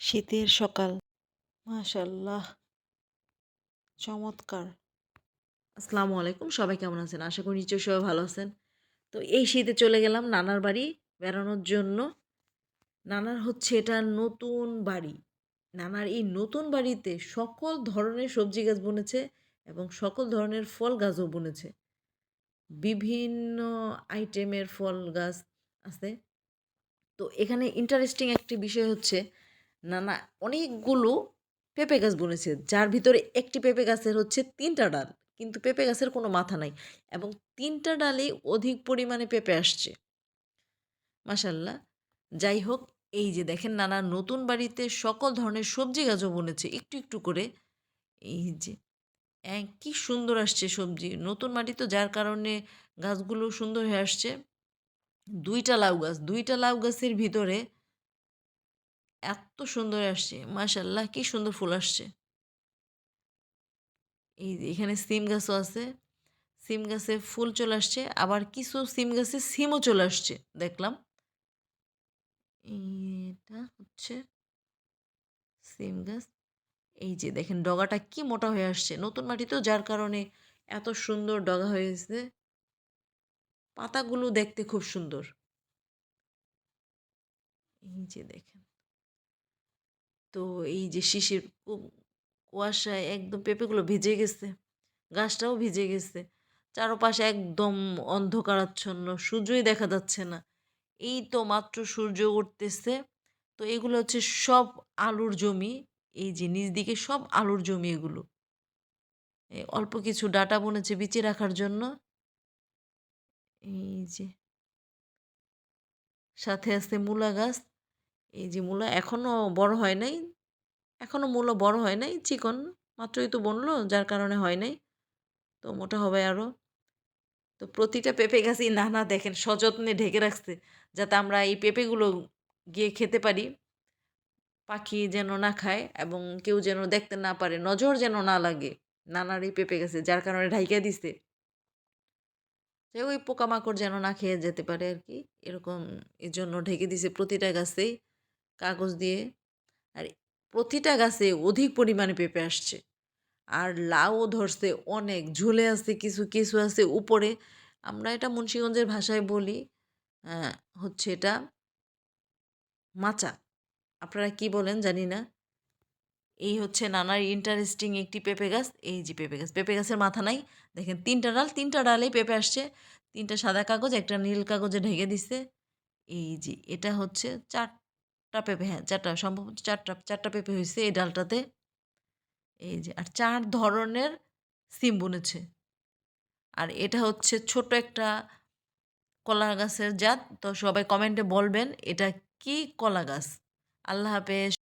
শীতের সকাল। মাশাল্লাহ। চমৎকার। আসসালামু আলাইকুম, সবাই কেমন আছেন? আশা করি নিশ্চয়ই সবাই ভালো আছেন। তো এই শীতে চলে গেলাম নানার বাড়ি বেড়ানোর জন্য। নানার হচ্ছে এটা নতুন বাড়ি। নানার এই নতুন বাড়িতে সকল ধরনের সবজি গাছ বুনেছে এবং সকল ধরনের ফল গাছও বুনেছে। বিভিন্ন আইটেমের ফল গাছ আছে। তো এখানে ইন্টারেস্টিং একটি বিষয় হচ্ছে নানা অনেকগুলো পেঁপে গাছ বুনেছে, যার ভিতরে একটি পেঁপে গাছের হচ্ছে তিনটা ডাল, কিন্তু পেঁপে গাছের কোনো মাথা নাই এবং তিনটা ডালেই অধিক পরিমাণে পেঁপে আসছে। মাসাল্লাহ যাই হোক, এই যে দেখেন নানা নতুন বাড়িতে সকল ধরনের সবজি গাছও বুনেছে, একটু একটু করে। এই যে কি সুন্দর আসছে সবজি। নতুন মাটি তো যার কারণে গাছগুলো সুন্দর হয়ে আসছে। দুইটা লাউ গাছ, দুইটা লাউ গাছের ভিতরে এত সুন্দর আসছে। মাশাল্লাহ, কি সুন্দর ফুল আসছে। এই এখানে সিম গাছও আছে। সিম গাছে ফুল চলে আসছে। আবার কিছু সিম গাছে সিমও চলে আসছে। দেখলাম। এটা হচ্ছে সিম গাছ। এই যে দেখেন, ডগাটা কি মোটা হয়ে আসছে। নতুন মাটি তো যার কারণে এত সুন্দর ডগা হয়েছে। পাতাগুলো দেখতে খুব সুন্দর। এই যে দেখেন। তো এই যে শিশির কুয়াশায় একদম পেঁপেগুলো ভিজে গেছে, গাছটাও ভিজে গেছে। চারপাশে একদম অন্ধকারাচ্ছন্ন, সূর্যই দেখা যাচ্ছে না। এই তো মাত্র সূর্য উঠতেছে। তো এগুলো হচ্ছে সব আলুর জমি, এই যে নিজ দিকে সব আলুর জমি এগুলো। অল্প কিছু ডাটা বনেছে বিচে রাখার জন্য। এই যে সাথে আছে মূলা গাছ এই যে মূলা এখনও বড় হয় নাই এখনও মূলো বড় হয় নাই, চিকন মাত্রই তো বনলো, যার কারণে হয় নাই। তো মোটা হবে আরও তো প্রতিটা পেঁপে গাছই নানা দেখেন, সযত্নে ঢেকে রাখছে, যাতে আমরা এই পেঁপেগুলো গিয়ে খেতে পারি। পাখি যেন না খায় এবং কেউ যেন দেখতে না পারে, নজর যেন না লাগে নানার এই পেঁপে গাছে, যার কারণে ঢাইকা দিছে। যে ওই পোকামাকড় যেন না খেয়ে যেতে পারে আর কি, এরকম এর জন্য ঢেকে দিছে প্রতিটা গাছেই। কাগজ দিয়ে। আর প্রতিটা গাছে অধিক পরিমাণে পেঁপে আসছে। আর লাউও ধরছে অনেক, ঝুলে আছে, কিছু কিছু আছে উপরে। আমরা এটা মুন্সীগঞ্জের ভাষায় বলি হচ্ছে এটা মাচা। আপনারা কি বলেন জানি না। এই হচ্ছে নানার ইন্টারেস্টিং একটি পেঁপে গাছ। এই যে পেঁপে গাছ, পেঁপে গাছের মাথা নাই। দেখেন তিনটা ডাল, তিনটা ডালেই পেঁপে আসছে। তিনটা সাদা কাগজ, একটা নীল কাগজে ঢেকে দিছে। এই যে এটা হচ্ছে চারটা পেঁপে হ্যাঁ চারটা সম্ভবত চারটা চারটা পেঁপে হয়েছে এই ডালটাতে। এই যে, আর চার ধরনের সিম বুনেছে। আর এটা হচ্ছে ছোট একটা কলা গাছের জাত, তো সবাই কমেন্টে বলবেন এটা কি কলা গাছ। আল্লাহ হাফেজ।